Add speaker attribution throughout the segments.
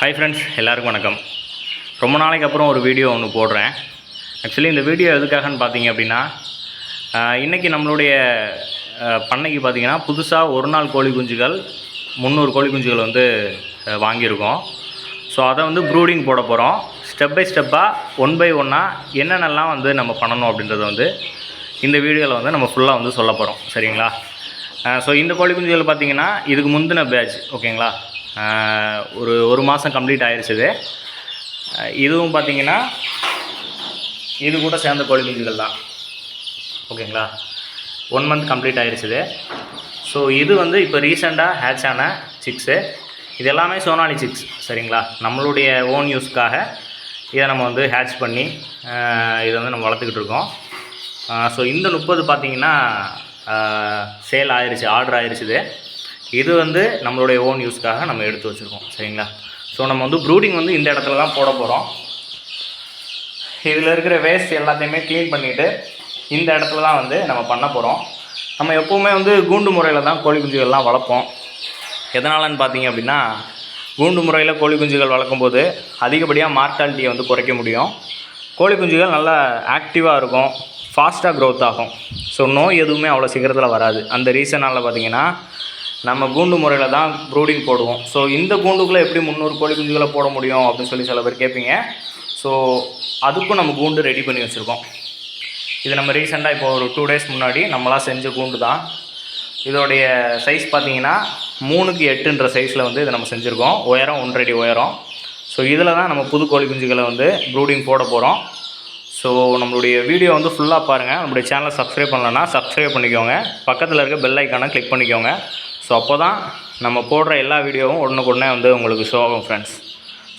Speaker 1: Hi friends எல்லாருக்கும் வணக்கம். ரொம்ப நாளைக்கு அப்புறம் ஒரு வீடியோ ஒன்று போடுறேன். ஆக்சுவலி இந்த வீடியோ எதுக்காகன்னு பார்த்தீங்க அப்படின்னா இன்றைக்கி நம்மளுடைய பண்ணைக்கு பார்த்தீங்கன்னா புதுசாக ஒரு நாள் கோழி குஞ்சுகள் முந்நூறு கோழி குஞ்சுகள் வந்து வாங்கியிருக்கோம். ஸோ அதை வந்து ப்ரூடிங் போட போகிறோம் ஸ்டெப் பை ஸ்டெப்பாக ஒன் பை ஒன்னாக என்னென்னலாம் வந்து நம்ம பண்ணணும் அப்படின்றத வந்து இந்த வீடியோவில் வந்து நம்ம ஃபுல்லாக வந்து சொல்ல போகிறோம் சரிங்களா? ஸோ இந்த கோழி குஞ்சுகள் பார்த்தீங்கன்னா இதுக்கு முந்தின பேட்ச் ஓகேங்களா ஒரு ஒரு மாதம் கம்ப்ளீட் ஆயிடுச்சுது இதுவும் பார்த்தீங்கன்னா இது கூட சேர்ந்த கோழி குஞ்சுகள் தான். ஓகேங்களா? ஒன் மந்த் கம்ப்ளீட் ஆயிடுச்சுது ஸோ இது வந்து இப்போ ரீசெண்டாக ஹேட்ச் ஆன சிக்ஸு இது எல்லாமே சோனாலி சிக்ஸ் சரிங்களா? நம்மளுடைய ஓன் யூஸ்க்காக இதை நம்ம வந்து ஹேட்ச் பண்ணி இதை வந்து நம்ம வளர்த்துக்கிட்டு இருக்கோம். ஸோ இந்த முப்பது பார்த்தீங்கன்னா சேல் ஆயிடுச்சு ஆர்டர் ஆயிடுச்சுது இது வந்து நம்மளுடைய ஓன் யூஸ்க்காக நம்ம எடுத்து வச்சுருக்கோம் சரிங்களா? ஸோ நம்ம வந்து ப்ரூடிங் வந்து இந்த இடத்துல தான் போட போகிறோம் இதில் இருக்கிற வேஸ்ட் எல்லாத்தையுமே க்ளீன் பண்ணிவிட்டு இந்த இடத்துல தான் வந்து நம்ம பண்ண போகிறோம் நம்ம எப்போவுமே வந்து கூண்டு முறையில் தான் கோழி குஞ்சுகள்லாம் வளர்ப்போம். எதனாலன்னு பார்த்தீங்க அப்படின்னா கூண்டு முறையில் கோழி குஞ்சுகள் வளர்க்கும்போது அதிகப்படியாக மார்ட்டாலிட்டியை வந்து குறைக்க முடியும். கோழி குஞ்சுகள் நல்லா ஆக்டிவாக இருக்கும் ஃபாஸ்ட்டாக க்ரோத் ஆகும். ஸோ நோய் எதுவுமே அவ்வளோ சீக்கிரத்தில் வராது. அந்த ரீசனால் பார்த்தீங்கன்னா நம்ம கூண்டு முறையில் தான் ப்ரூடிங் போடுவோம். ஸோ இந்த கூண்டுக்குள்ளே எப்படி முந்நூறு கோழி குஞ்சுகளை போட முடியும் அப்படின்னு சொல்லி சில பேர் கேட்பீங்க. ஸோ அதுக்கும் நம்ம கூண்டு ரெடி பண்ணி வச்சுருக்கோம். இது நம்ம ரீசெண்டாக இப்போ ஒரு டூ டேஸ் முன்னாடி நம்மளாம் செஞ்ச கூண்டு தான். இதோடைய சைஸ் பார்த்தீங்கன்னா மூணுக்கு எட்டுன்ற சைஸில் வந்து இதை நம்ம செஞ்சுருக்கோம். உயரம் ஒன்றரை உயரம். ஸோ இதில் தான் நம்ம புது கோழி குஞ்சுகளை வந்து ப்ரூடிங் போட போகிறோம் ஸோ நம்மளுடைய வீடியோ வந்து ஃபுல்லாக பாருங்கள் நம்மளுடைய சேனலை சப்ஸ்கிரைப் பண்ணலன்னா சப்ஸ்கிரைப் பண்ணிக்கோங்க. பக்கத்தில் இருக்க பெல் ஐக்கானை கிளிக் பண்ணிக்கோங்க. ஸோ அப்போ தான் நம்ம போடுற எல்லா வீடியோவும் உடனுக்குடனே வந்து உங்களுக்கு ஷோ ஆகும் ஃப்ரெண்ட்ஸ்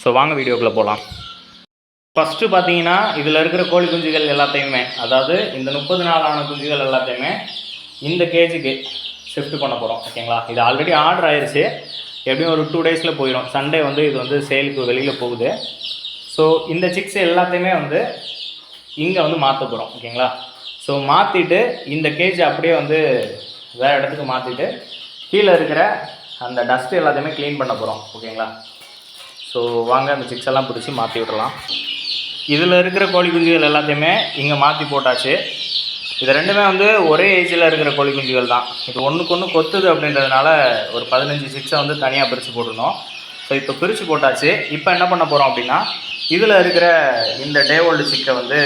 Speaker 1: ஸோ வாங்க வீடியோக்குள்ளே போகலாம் ஃபஸ்ட்டு பார்த்தீங்கன்னா இதில் இருக்கிற கோழி குஞ்சுகள் எல்லாத்தையுமே அதாவது இந்த முப்பது நாளான குஞ்சுகள் எல்லாத்தையுமே இந்த கேஜுக்கு ஷிஃப்ட் பண்ண போகிறோம் ஓகேங்களா இது ஆல்ரெடி ஆர்டர் ஆயிடுச்சு எப்படியும் ஒரு டூ டேஸில் போயிடும் சண்டே வந்து இது வந்து சேலுக்கு வெளியில் போகுது. ஸோ இந்த சிக்ஸ் எல்லாத்தையுமே வந்து இங்கே வந்து மாற்ற போகிறோம் ஓகேங்களா ஸோ மாற்றிட்டு இந்த கேஜ் அப்படியே வந்து வேறு இடத்துக்கு மாற்றிட்டு கீழே இருக்கிற அந்த டஸ்ட் எல்லாத்தையுமே க்ளீன் பண்ண போகிறோம் ஓகேங்களா ஸோ வாங்க அந்த சிக்ஸ் எல்லாம் பிடிச்சி மாற்றி விட்றலாம் இதில் இருக்கிற கோழி குஞ்சுகள் எல்லாத்தையுமே இங்கே மாற்றி போட்டாச்சு. இது ரெண்டுமே வந்து ஒரே ஏஜில் இருக்கிற கோழி குஞ்சுகள் தான். இது ஒன்றுக்கு ஒன்று கொத்துது அப்படின்றதுனால ஒரு பதினஞ்சு சிக்ஸை வந்து தனியாக பிரித்து போட்டுருந்தோம். ஸோ இப்போ பிரித்து போட்டாச்சு. இப்போ என்ன பண்ண போகிறோம் அப்படின்னா இதில் இருக்கிற இந்த டே ஓல்டு சிக்கை வந்து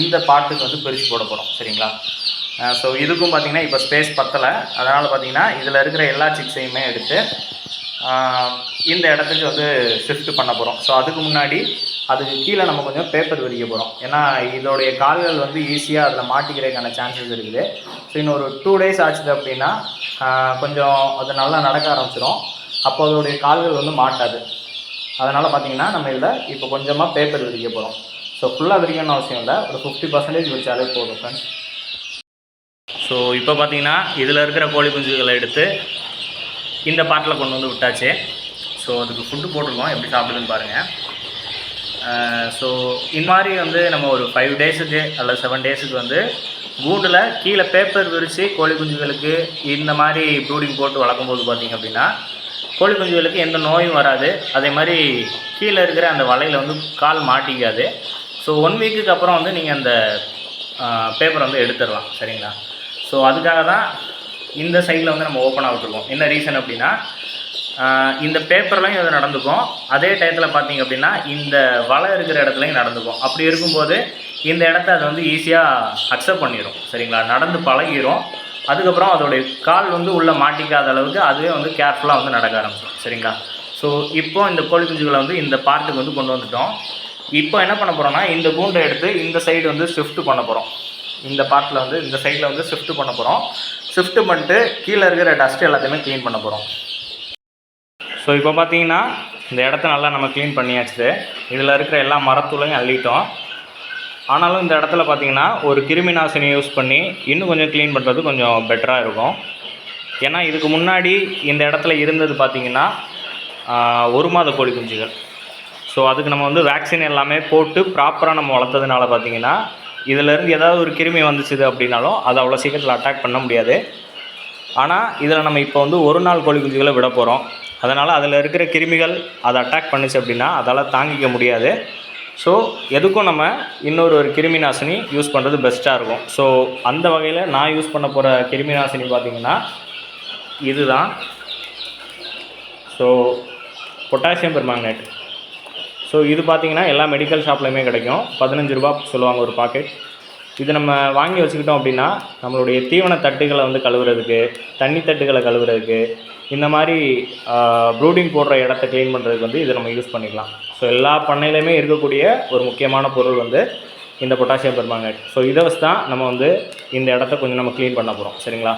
Speaker 1: இந்த பாட்டுக்கு வந்து பிரித்து போட போகிறோம் சரிங்களா? ஸோ இதுக்கும் பார்த்தீங்கன்னா இப்போ ஸ்பேஸ் பத்தலை. அதனால் பார்த்திங்கன்னா இதில் இருக்கிற எல்லா சிக்ஸையுமே எடுத்து இந்த இடத்துக்கு வந்து ஷிஃப்ட் பண்ண போகிறோம் ஸோ அதுக்கு முன்னாடி அதுக்கு கீழே நம்ம கொஞ்சம் பேப்பர் விரிக்க போகிறோம் ஏன்னா இதோடைய கால்கள் வந்து ஈஸியாக அதில் மாட்டிக்கிறதுக்கான சான்சஸ் இருக்குது. ஸோ இன்னும் ஒரு டூ டேஸ் ஆச்சுது அப்படின்னா கொஞ்சம் அது நல்லா நடக்க ஆரம்பிச்சிடும் அப்போ அதோடைய கால்கள் வந்து மாட்டாது. அதனால் பார்த்திங்கன்னா நம்ம இதில் இப்போ கொஞ்சமாக பேப்பர் விரிக்க போகிறோம் ஸோ ஃபுல்லாக விரிக்கணும்னு அவசியம் இல்லை. ஒரு ஃபிஃப்டி பர்சன்டேஜ் விரிச்சாலே போதும் ஃப்ரெண்ட்ஸ் ஸோ இப்போ பார்த்தீங்கன்னா இதில் இருக்கிற கோழி குஞ்சுகளை எடுத்து இந்த பாட்டில் கொண்டு வந்து விட்டாச்சு. ஸோ அதுக்கு ஃபுட்டு போட்டிருக்கோம். எப்படி சாப்பிடுதுன்னு பாருங்கள் ஸோ இது மாதிரி வந்து நம்ம ஒரு ஃபைவ் டேஸுக்கு அல்லது செவன் டேஸுக்கு வந்து கூண்டில் கீழே பேப்பர் விரித்து கோழி குஞ்சுகளுக்கு இந்த மாதிரி ப்ரூடிங் போட்டு வளர்க்கும் போது பார்த்தீங்க அப்படின்னா கோழி குஞ்சுகளுக்கு எந்த நோயும் வராது. அதே மாதிரி கீழே இருக்கிற அந்த வலையில் வந்து கால் மாட்டிக்காது. ஸோ ஒன் வீக்குக்கு அப்புறம் வந்து நீங்கள் அந்த பேப்பரை வந்து எடுத்துடலாம். சரிங்களா? ஸோ அதுக்காக தான் இந்த சைடில் வந்து நம்ம ஓப்பனாக ஆகிட்ருக்கோம் என்ன ரீசன் அப்படின்னா இந்த பேப்பர்லையும் இது நடந்துக்கும். அதே டயத்தில் பார்த்தீங்க அப்படின்னா இந்த வலை இருக்கிற இடத்துலையும் நடந்துக்கும். அப்படி இருக்கும்போது இந்த இடத்த அது வந்து ஈஸியாக அக்செப்ட் பண்ணிடும் சரிங்களா? நடந்து பழகிரும். அதுக்கப்புறம் அதோடைய கால் வந்து உள்ளே மாட்டிக்காத அளவுக்கு அதுவே வந்து கேர்ஃபுல்லாக வந்து நடக்க ஆரம்பிச்சிடும் சரிங்களா? ஸோ இப்போ இந்த கோழி குஞ்சுகளை வந்து இந்த பார்ட்டுக்கு வந்து கொண்டு வந்துட்டோம். இப்போ என்ன பண்ண போகிறோம்னா இந்த கூண்டை எடுத்து இந்த சைடு வந்து ஷிஃப்ட் பண்ண போகிறோம் இந்த பார்ட்டில் வந்து இந்த சைடில் வந்து ஷிஃப்ட் பண்ண போகிறோம் ஷிஃப்ட் பண்ணிட்டு கீழே இருக்கிற டஸ்ட் எல்லாத்தையுமே க்ளீன் பண்ண போகிறோம் ஸோ இப்போ பார்த்தீங்கன்னா இந்த இடத்த நல்லா நம்ம க்ளீன் பண்ணியாச்சு. இதில் இருக்கிற எல்லா மரத்தூளையும் அள்ளிட்டோம். ஆனாலும் இந்த இடத்துல பார்த்தீங்கன்னா ஒரு கிருமி நாசினி யூஸ் பண்ணி இன்னும் கொஞ்சம் க்ளீன் பண்ணுறது கொஞ்சம் பெட்டராக இருக்கும். ஏன்னா இதுக்கு முன்னாடி இந்த இடத்துல இருந்தது பார்த்தீங்கன்னா ஒரு மாத கோழி குஞ்சுகள். ஸோ அதுக்கு நம்ம வந்து வேக்சின் எல்லாமே போட்டு ப்ராப்பராக நம்ம வளர்த்ததுனால பார்த்தீங்கன்னா இதிலேருந்து ஏதாவது ஒரு கிருமி வந்துச்சுது அப்படின்னாலும் அதை அவ்வளோ சீக்கிரத்தில் அட்டாக் பண்ண முடியாது. ஆனால் இதில் நம்ம இப்போ வந்து ஒரு நாள் கோழி குஞ்சுகளை விட போகிறோம் அதனால் அதில் இருக்கிற கிருமிகள் அதை அட்டாக் பண்ணுச்சு அப்படின்னா அதால் தாங்கிக்க முடியாது. ஸோ எதுக்கும் நம்ம இன்னொரு ஒரு கிருமி நாசினி யூஸ் பண்ணுறது பெஸ்ட்டாக இருக்கும். ஸோ அந்த வகையில் நான் யூஸ் பண்ண போகிற கிருமி நாசினி பார்த்திங்கன்னா இதுதான். ஸோ பொட்டாசியம் பெர்மாங்கனேட் ஸோ இது பார்த்தீங்கன்னா எல்லா மெடிக்கல் ஷாப்லையுமே கிடைக்கும். பதினஞ்சு ரூபா சொல்லுவாங்க ஒரு பாக்கெட் இது நம்ம வாங்கி வச்சுக்கிட்டோம் அப்படின்னா நம்மளுடைய தீவன தட்டுகளை வந்து கழுவுறதுக்கு தண்ணி தட்டுகளை கழுவுறதுக்கு இந்த மாதிரி ப்ரூடிங் போடுற இடத்த க்ளீன் பண்ணுறதுக்கு வந்து இதை நம்ம யூஸ் பண்ணிக்கலாம். ஸோ எல்லா பண்ணையிலையுமே இருக்கக்கூடிய ஒரு முக்கியமான பொருள் வந்து இந்த பொட்டாசியம் பெர்மாங்கனேட் ஸோ இதை வச்சு தான் நம்ம வந்து இந்த இடத்த கொஞ்சம் நம்ம க்ளீன் பண்ண போகிறோம் சரிங்களா?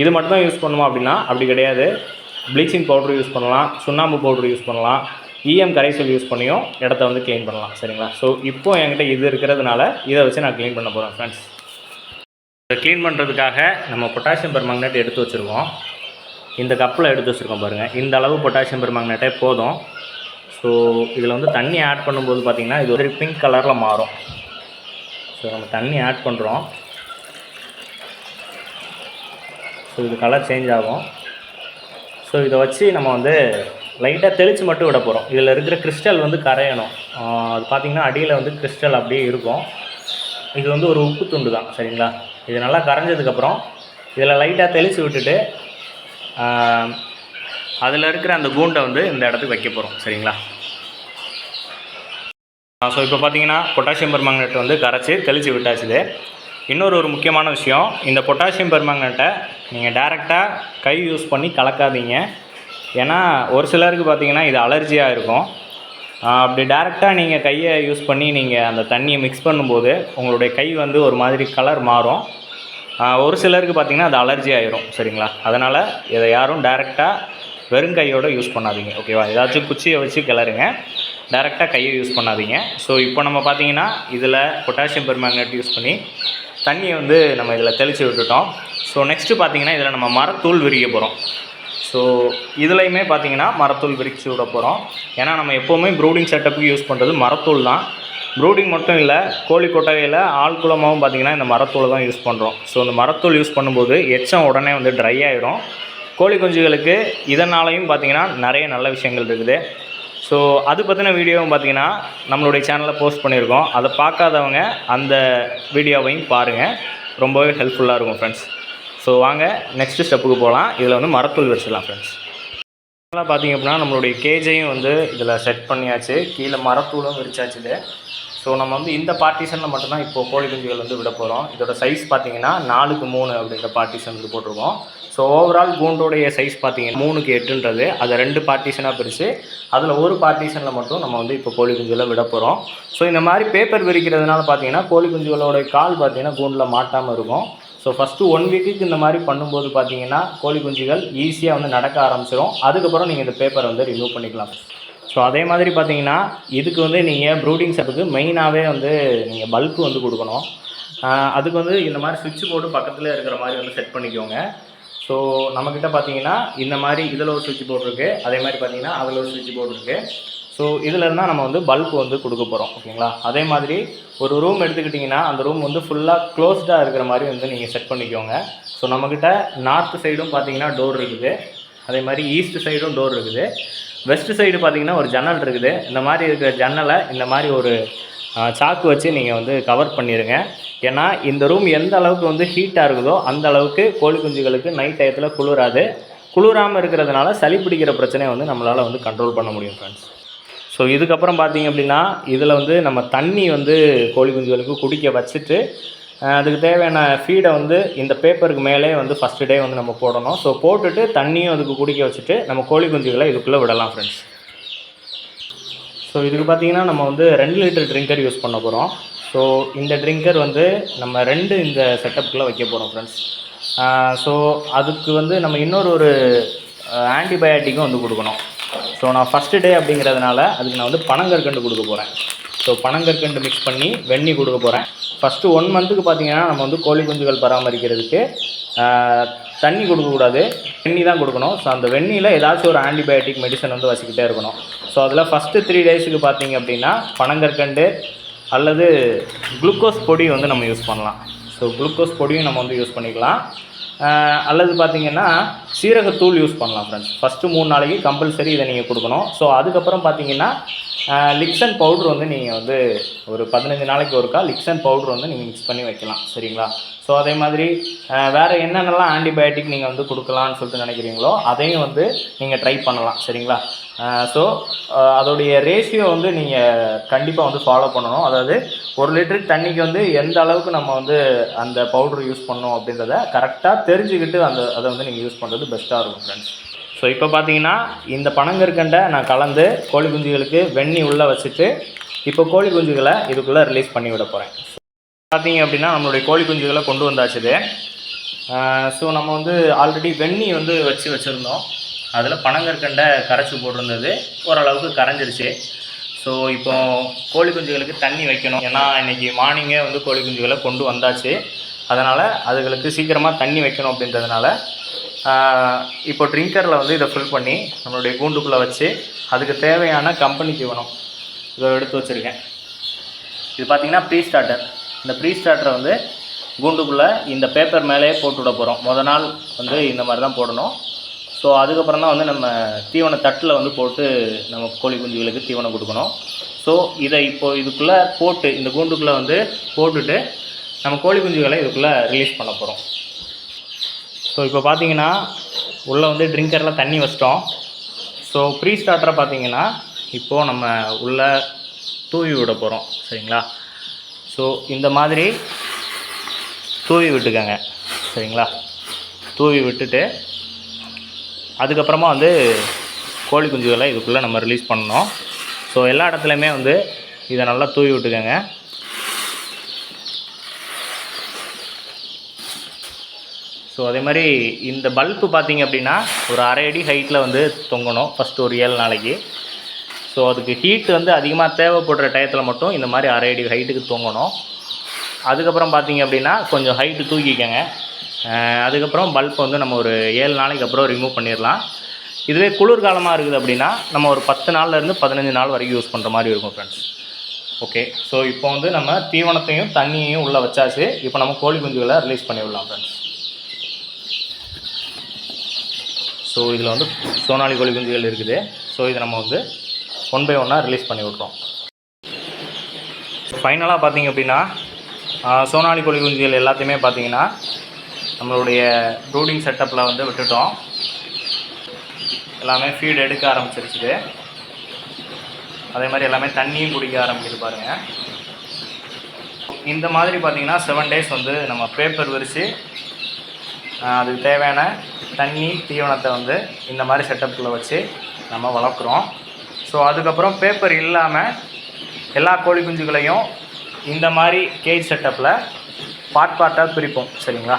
Speaker 1: இது மட்டும் தான் யூஸ் பண்ணுவோம் அப்படின்னா அப்படி கிடையாது. ப்ளீச்சிங் பவுட்ரு யூஸ் பண்ணலாம் சுண்ணாம்பு பவுட்ரு யூஸ் பண்ணலாம். இஎம் கரைசல் யூஸ் பண்ணியும் இடத்த வந்து க்ளீன் பண்ணலாம் சரிங்களா? ஸோ இப்போ என்கிட்ட இது இருக்கிறதுனால இதை வச்சு நான் க்ளீன் பண்ண போகிறேன் ஃப்ரெண்ட்ஸ் இதை க்ளீன் பண்ணுறதுக்காக நம்ம பொட்டாசியம் பெர்மாங்கனேட் எடுத்து வச்சுருக்கோம். இந்த கப்பில் எடுத்து வச்சுருக்கோம் பாருங்கள் இந்த அளவு பொட்டாசியம் பெர்மாங்கனேட்டே போதும். ஸோ இதில் வந்து தண்ணி ஆட் பண்ணும்போது பார்த்திங்கன்னா இது ஒரு பிங்க் கலரில் மாறும். ஸோ நம்ம தண்ணி ஆட் பண்ணுறோம் ஸோ இது கலர் சேஞ்ச் ஆகும். ஸோ இதை வச்சு நம்ம வந்து லைட்டாக தெளித்து மட்டும் விட போகிறோம் இதில் இருக்கிற கிறிஸ்டல் வந்து கரையணும். அது பார்த்திங்கன்னா அடியில் வந்து கிறிஸ்டல் அப்படியே இருக்கும். இது வந்து ஒரு உப்பு துண்டு தான் சரிங்களா? இது நல்லா கரைஞ்சதுக்கப்புறம் இதில் லைட்டாக தெளித்து விட்டுட்டு அதில் இருக்கிற அந்த கூண்டை வந்து இந்த இடத்துக்கு வைக்க போகிறோம் சரிங்களா? ஸோ இப்போ பார்த்தீங்கன்னா பொட்டாசியம் பெர்மாங்கனேட் வந்து கரைச்சி தெளித்து விட்டாச்சுது இன்னொரு ஒரு முக்கியமான விஷயம் இந்த பொட்டாசியம் பெர்மாங்கனேட்டை நீங்கள் டேரெக்டாக கை யூஸ் பண்ணி கலக்காதீங்க. ஏன்னா ஒரு சிலருக்கு பார்த்தீங்கன்னா இது அலர்ஜியாக இருக்கும். அப்படி டேரெக்டாக நீங்கள் கையை யூஸ் பண்ணி நீங்கள் அந்த தண்ணியை மிக்ஸ் பண்ணும்போது உங்களுடைய கை வந்து ஒரு மாதிரி கலர் மாறும். ஒரு சிலருக்கு பார்த்தீங்கன்னா அது அலர்ஜி ஆயிரும் சரிங்களா? அதனால் இதை யாரும் டேரெக்டாக வெறும் கையோடு யூஸ் பண்ணாதீங்க ஓகேவா ஏதாச்சும் குச்சியை வச்சு கிளறுங்க. டேரெக்டாக கையை யூஸ் பண்ணாதீங்க. ஸோ இப்போ நம்ம பார்த்திங்கன்னா இதில் பொட்டாசியம் பெர்மாங்கனேட் யூஸ் பண்ணி தண்ணியை வந்து நம்ம இதில் தெளித்து விட்டுட்டோம். ஸோ நெக்ஸ்ட்டு பார்த்தீங்கன்னா இதில் நம்ம மரத்தூள் விரிக்க போகிறோம் ஸோ இதுலையுமே பார்த்தீங்கன்னா மரத்தூள் விரிச்சு விட போகிறோம் ஏன்னா நம்ம எப்போவுமே ப்ரூடிங் செட்டப்புக்கு யூஸ் பண்ணுறது மரத்தூள் தான். ப்ரூடிங் மட்டும் இல்லை கோழி கொட்டகையில் ஆள் குளமாகவும் பார்த்தீங்கன்னா இந்த மரத்தூளை தான் யூஸ் பண்ணுறோம் ஸோ இந்த மரத்தூள் யூஸ் பண்ணும்போது எச்சம் உடனே வந்து ட்ரை ஆகிரும் கோழி குஞ்சுகளுக்கு இதனாலையும் பார்த்தீங்கன்னா நிறைய நல்ல விஷயங்கள் இருக்குது. ஸோ அது பற்றின வீடியோவும் பார்த்தீங்கன்னா நம்மளுடைய சேனலில் போஸ்ட் பண்ணியிருக்கோம். அதை பார்க்காதவங்க அந்த வீடியோவையும் பாருங்கள் ரொம்பவே ஹெல்ப்ஃபுல்லாக இருக்கும் ஃப்ரெண்ட்ஸ் ஸோ வாங்க நெக்ஸ்ட்டு ஸ்டெப்புக்கு போகலாம் இதில் வந்து மரத்தூள் வச்சிடலாம் ஃப்ரெண்ட்ஸ் நல்லா பார்த்தீங்க அப்படின்னா நம்மளுடைய கேஜையும் வந்து இதில் செட் பண்ணியாச்சு. கீழே மரத்தூளும் விரிச்சாச்சு இது. ஸோ நம்ம வந்து இந்த பார்ட்டிஷனில் மட்டும்தான் இப்போது கோழி குஞ்சுகள் வந்து விட போகிறோம் இதோட சைஸ் பார்த்தீங்கன்னா நாலுக்கு மூணு அப்படின்ற பார்ட்டிஷன் வந்து போட்டிருக்கோம். ஸோ ஓவரால் கூண்டோடைய சைஸ் பார்த்தீங்கன்னா மூணுக்கு எட்டுன்றது. அதை ரெண்டு பார்ட்டிஷனாக பிரித்து அதில் ஒரு பார்ட்டிஷனில் மட்டும் நம்ம வந்து இப்போ கோழி குஞ்சுகளை விட போகிறோம் ஸோ இந்த மாதிரி பேப்பர் விரிக்கிறதுனால பார்த்தீங்கன்னா கோழி குஞ்சுகளோட கால் பார்த்தீங்கன்னா கூண்டில் மாட்டாமல் இருக்கும். ஸோ ஃபஸ்ட்டு ஒன் வீக்குக்கு இந்த மாதிரி பண்ணும்போது பார்த்தீங்கன்னா கோழி குஞ்சுகள் ஈஸியாக வந்து நடக்க ஆரம்பிச்சிடும் அதுக்கப்புறம் நீங்கள் இந்த பேப்பரை வந்து ரிமூவ் பண்ணிக்கலாம். ஸோ அதே மாதிரி பார்த்தீங்கன்னா இதுக்கு வந்து நீங்கள் ப்ரூடிங் செப்புக்கு மெயினாகவே வந்து நீங்கள் பல்க்கு வந்து கொடுக்கணும். அதுக்கு வந்து இந்த மாதிரி சுவிட்ச் போர்டு பக்கத்தில் இருக்கிற மாதிரி வந்து செட் பண்ணிக்கோங்க. ஸோ நம்மக்கிட்ட பார்த்தீங்கன்னா இந்த மாதிரி இதில் ஒரு சுவிட்ச் போர்டு இருக்குது அதே மாதிரி பார்த்தீங்கன்னா அதில் ஒரு சுவிட்ச் போர்டு இருக்குது ஸோ இதில் நம்ம வந்து பல்க் வந்து கொடுக்க போகிறோம் ஓகேங்களா? அதே மாதிரி ஒரு ரூம் எடுத்துக்கிட்டிங்கன்னா அந்த ரூம் வந்து ஃபுல்லாக க்ளோஸ்டாக இருக்கிற மாதிரி வந்து நீங்கள் செட் பண்ணிக்கோங்க. ஸோ நம்மக்கிட்ட நார்த் சைடும் பார்த்தீங்கன்னா டோர் இருக்குது. அதே மாதிரி ஈஸ்ட் சைடும் டோர் இருக்குது. வெஸ்ட் சைடு பார்த்தீங்கன்னா ஒரு ஜன்னல் இருக்குது. இந்த மாதிரி இருக்கிற ஜன்னலை இந்த மாதிரி ஒரு சாக்கு வச்சு நீங்கள் வந்து கவர் பண்ணிடுங்க ஏன்னா இந்த ரூம் எந்த அளவுக்கு வந்து ஹீட்டாக இருக்குதோ அந்த அளவுக்கு கோழி குஞ்சுகளுக்கு நைட் டயத்தில் குளிராது. குளிராமல் இருக்கிறதுனால சளி பிடிக்கிற பிரச்சனையை வந்து நம்மளால் வந்து கண்ட்ரோல் பண்ண முடியும் ஃப்ரெண்ட்ஸ் ஸோ இதுக்கப்புறம் பார்த்தீங்க அப்படின்னா இதில் வந்து நம்ம தண்ணி வந்து கோழி குஞ்சுகளுக்கு குடிக்க வச்சுட்டு அதுக்கு தேவையான ஃபீடை வந்து இந்த பேப்பருக்கு மேலே வந்து ஃபஸ்ட்டு டே வந்து நம்ம போடணும். ஸோ போட்டுட்டு தண்ணியும் அதுக்கு குடிக்க வச்சுட்டு நம்ம கோழி குஞ்சுகளை இதுக்குள்ளே விடலாம் ஃப்ரெண்ட்ஸ் ஸோ இதுக்கு பார்த்தீங்கன்னா நம்ம வந்து ரெண்டு லிட்டர் ட்ரிங்கர் யூஸ் பண்ண போகிறோம் ஸோ இந்த ட்ரிங்கர் வந்து நம்ம ரெண்டு இந்த செட்டப்புக்குள்ளே வைக்க போகிறோம் ஃப்ரெண்ட்ஸ் ஸோ அதுக்கு வந்து நம்ம இன்னொரு ஒரு ஆன்டிபயாட்டிக்கும் வந்து கொடுக்கணும். ஸோ நான் ஃபஸ்ட்டு டே அப்படிங்கிறதுனால அதுக்கு நான் வந்து பனங்கற்கண்டு கொடுக்க போகிறேன் ஸோ பனங்கற்கண்டு மிக்ஸ் பண்ணி வெண்ணி கொடுக்க போகிறேன் ஃபஸ்ட்டு ஒன் மந்த்துக்கு பார்த்தீங்கன்னா நம்ம வந்து கோழி குஞ்சுகள் பராமரிக்கிறதுக்கு தண்ணி கொடுக்கக்கூடாது வெண்ணி தான் கொடுக்கணும். ஸோ அந்த வெண்ணியில் ஏதாச்சும் ஒரு ஆன்டிபயோட்டிக் மெடிசன் வந்து வச்சுக்கிட்டே இருக்கணும். ஸோ அதில் ஃபஸ்ட்டு த்ரீ டேஸுக்கு பார்த்தீங்க அப்படின்னா பனங்கற்கண்டு அல்லது குளுக்கோஸ் பொடி வந்து நம்ம யூஸ் பண்ணலாம். ஸோ குளுக்கோஸ் பொடியும் நம்ம வந்து யூஸ் பண்ணிக்கலாம். அல்லது பார்த்தீங்கன்னா சீரகத்தூள் யூஸ் பண்ணலாம் ஃப்ரெண்ட்ஸ் ஃபஸ்ட்டு மூணு நாளைக்கு கம்பல்சரி இதை நீங்கள் கொடுக்கணும். ஸோ அதுக்கப்புறம் பார்த்தீங்கன்னா லிக்சன் பவுடர் வந்து நீங்கள் வந்து ஒரு பதினஞ்சு நாளைக்கு ஒருக்கா லிக்சன் பவுடர் வந்து நீங்கள் மிக்ஸ் பண்ணி வைக்கலாம். சரிங்களா? ஸோ அதே மாதிரி வேறு என்னென்னலாம் ஆன்டிபயோட்டிக் நீங்கள் வந்து கொடுக்கலான்னு சொல்லிட்டு நினைக்கிறீங்களோ அதையும் வந்து நீங்கள் ட்ரை பண்ணலாம். சரிங்களா? ஸோ அதோடைய ரேஷியோ வந்து நீங்கள் கண்டிப்பாக வந்து ஃபாலோ பண்ணணும். அதாவது ஒரு லிட்டருக்கு தண்ணிக்கு வந்து எந்த அளவுக்கு நம்ம வந்து அந்த பவுடர் யூஸ் பண்ணோம் அப்படின்றத கரெக்டாக தெரிஞ்சுக்கிட்டு அந்த அதை வந்து நீங்கள் யூஸ் பண்ணுறது பெஸ்ட்டாக இருக்கும் ஃப்ரெண்ட்ஸ் ஸோ இப்போ பார்த்தீங்கன்னா இந்த பனங்கற்கண்டை நான் கலந்து கோழி குஞ்சுகளுக்கு வெண்ணி உள்ளே வச்சுட்டு இப்போ கோழி குஞ்சுகளை இதுக்குள்ளே ரிலீஸ் பண்ணி விட போகிறேன் பார்த்தீங்க அப்படின்னா நம்மளுடைய கோழி குஞ்சுகளை கொண்டு வந்தாச்சுது ஸோ நம்ம வந்து ஆல்ரெடி வெண்ணி வந்து வச்சு வச்சுருந்தோம். அதில் பனங்கற்கண்டை கரைச்சி போட்டிருந்தது. ஓரளவுக்கு கரைஞ்சிருச்சு. ஸோ இப்போ கோழி குஞ்சுகளுக்கு தண்ணி வைக்கணும். ஏன்னா இன்றைக்கி மார்னிங்கே வந்து கோழி குஞ்சுகளை கொண்டு வந்தாச்சு. அதனால் அதுகளுக்கு சீக்கிரமாக தண்ணி வைக்கணும் அப்படின்றதுனால இப்போ ட்ரிங்கரில் வந்து இதை ஃபில் பண்ணி நம்மளுடைய கூண்டுக்குள்ளே வச்சு அதுக்கு தேவையான கம்பெனி தீவனம் இதை எடுத்து வச்சுருக்கேன். இது பார்த்திங்கன்னா ப்ரீ ஸ்டார்டர் இந்த ப்ரீ ஸ்டார்டரை வந்து கூண்டுக்குள்ளே இந்த பேப்பர் மேலேயே போட்டு விட போகிறோம் முத நாள் வந்து இந்த மாதிரி தான் போடணும். ஸோ அதுக்கப்புறம் தான் வந்து நம்ம தீவன தட்டில் வந்து போட்டு நம்ம கோழி குஞ்சுகளுக்கு தீவனம் கொடுக்கணும். ஸோ இதை இப்போது இதுக்குள்ளே போட்டு இந்த கூண்டுக்குள்ளே வந்து போட்டுட்டு நம்ம கோழி குஞ்சுகளை இதுக்குள்ளே ரிலீஸ் பண்ண போகிறோம் ஸோ இப்போ பார்த்தீங்கன்னா உள்ளே வந்து ட்ரிங்கரில் தண்ணி வச்சிட்டோம். ஸோ ப்ரீ ஸ்டார்டரை பார்த்தீங்கன்னா இப்போது நம்ம உள்ளே தூவி விட போகிறோம் சரிங்களா? ஸோ இந்த மாதிரி தூவி விட்டுக்கோங்க. சரிங்களா? தூவி விட்டுட்டு அதுக்கப்புறமா வந்து கோழி குஞ்சுகளை இதுக்குள்ளே நம்ம ரிலீஸ் பண்ணணும். ஸோ எல்லா இடத்துலையுமே வந்து இதை நல்லா தூவி விட்டுக்கோங்க. ஸோ அதே மாதிரி இந்த பல்பு பார்த்தீங்க அப்படின்னா ஒரு அரை அடி ஹைட்டில் வந்து தொங்கணும் ஃபஸ்ட்டு ஒரு ஏழு நாளைக்கு. ஸோ அதுக்கு ஹீட் வந்து அதிகமாக தேவைப்படுற டயத்தில் மட்டும் இந்த மாதிரி அரை அடி ஹைட்டுக்கு தொங்கணும். அதுக்கப்புறம் பார்த்தீங்க அப்படின்னா கொஞ்சம் ஹைட்டு தூக்கிக்கங்க. அதுக்கப்புறம் பல்ப் வந்து நம்ம ஒரு ஏழு நாளைக்கு அப்புறம் ரிமூவ் பண்ணிடலாம். இதுவே குளிர்காலமாக இருக்குது அப்படின்னா நம்ம ஒரு பத்து நாள்லேருந்து பதினஞ்சு நாள் வரைக்கும் யூஸ் பண்ணுற மாதிரி இருக்கும் ஃப்ரெண்ட்ஸ் ஓகே ஸோ இப்போ வந்து நம்ம தீவனத்தையும் தண்ணியையும் உள்ளே வச்சாச்சு. இப்போ நம்ம கோழி குஞ்சுகளை ரிலீஸ் பண்ணி விடலாம் ஃப்ரெண்ட்ஸ் ஸோ இதில் வந்து சோனாலி கோழி குஞ்சுகள் இருக்குது. ஸோ இதை நம்ம வந்து ஒன் பை ஒன்னாக ரிலீஸ் பண்ணி விட்றோம் ஃபைனலாக பார்த்தீங்க அப்படின்னா சோனாலி கோழி குஞ்சுகள் எல்லாத்தையுமே பார்த்தீங்கன்னா நம்மளுடைய ப்ரூடிங் செட்டப்பில் வந்து விட்டுட்டோம். எல்லாமே ஃபீடு எடுக்க ஆரம்பிச்சிருச்சுது. அதே மாதிரி எல்லாமே தண்ணியும் குடிக்க ஆரம்பிக்குது பாருங்கள் இந்த மாதிரி பார்த்தீங்கன்னா செவன் டேஸ் வந்து நம்ம பேப்பர் விரித்து அதுக்கு தேவையான தண்ணி தீவனத்தை வந்து இந்த மாதிரி செட்டப்பில் வச்சு நம்ம வளர்க்குறோம். ஸோ அதுக்கப்புறம் பேப்பர் இல்லாமல் எல்லா கோழி குஞ்சுகளையும் இந்த மாதிரி கேஜ் செட்டப்பில் பார்ட் பார்ட்டாக பிரிப்போம். சரிங்களா?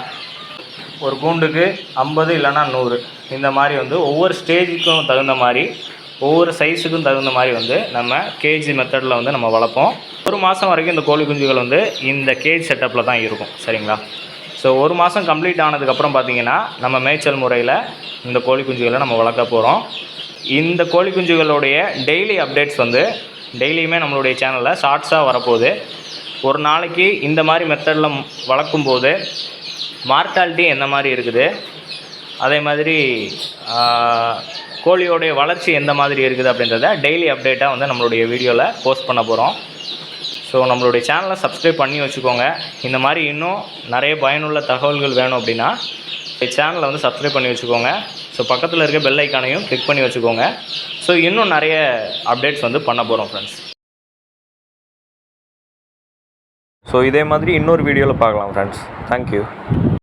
Speaker 1: ஒரு கூண்டுக்கு ஐம்பது இல்லைன்னா நூறு. இந்த மாதிரி வந்து ஒவ்வொரு ஸ்டேஜுக்கும் தகுந்த மாதிரி ஒவ்வொரு சைஸுக்கும் தகுந்த மாதிரி வந்து நம்ம கேஜி மெத்தடில் வந்து நம்ம வளர்ப்போம். ஒரு மாதம் வரைக்கும் இந்த கோழி குஞ்சுகள் வந்து இந்த கேஜ் செட்டப்பில் தான் இருக்கும் சரிங்களா? ஸோ ஒரு மாதம் கம்ப்ளீட் ஆனதுக்கப்புறம் பார்த்தீங்கன்னா நம்ம மேய்ச்சல் முறையில் இந்த கோழி குஞ்சுகளை நம்ம வளர்க்க போகிறோம் இந்த கோழி குஞ்சுகளுடைய டெய்லி அப்டேட்ஸ் வந்து டெய்லியுமே நம்மளுடைய சேனலில் ஷார்ட்ஸாக வரப்போகுது. ஒரு நாளைக்கு இந்த மாதிரி மெத்தடில் வளர்க்கும் போது மார்ட்டாலிட்டி எந்த மாதிரி இருக்குது? அதே மாதிரி கோழியோடைய வளர்ச்சி எந்த மாதிரி இருக்குது அப்படின்றத டெய்லி அப்டேட்டாக வந்து நம்மளுடைய வீடியோவில் போஸ்ட் பண்ண போகிறோம் ஸோ நம்மளுடைய சேனலை சப்ஸ்கிரைப் பண்ணி வச்சுக்கோங்க. இந்த மாதிரி இன்னும் நிறைய பயனுள்ள தகவல்கள் வேணும் அப்படின்னா சேனலை வந்து சப்ஸ்கிரைப் பண்ணி வச்சுக்கோங்க. ஸோ பக்கத்தில் இருக்க பெல் ஐக்கானையும் கிளிக் பண்ணி வச்சுக்கோங்க. ஸோ இன்னும் நிறைய அப்டேட்ஸ் வந்து பண்ண போகிறோம் ஃப்ரெண்ட்ஸ் ஸோ இதே மாதிரி இன்னொரு வீடியோவில் பார்க்கலாம் ஃப்ரெண்ட்ஸ் தேங்க்யூ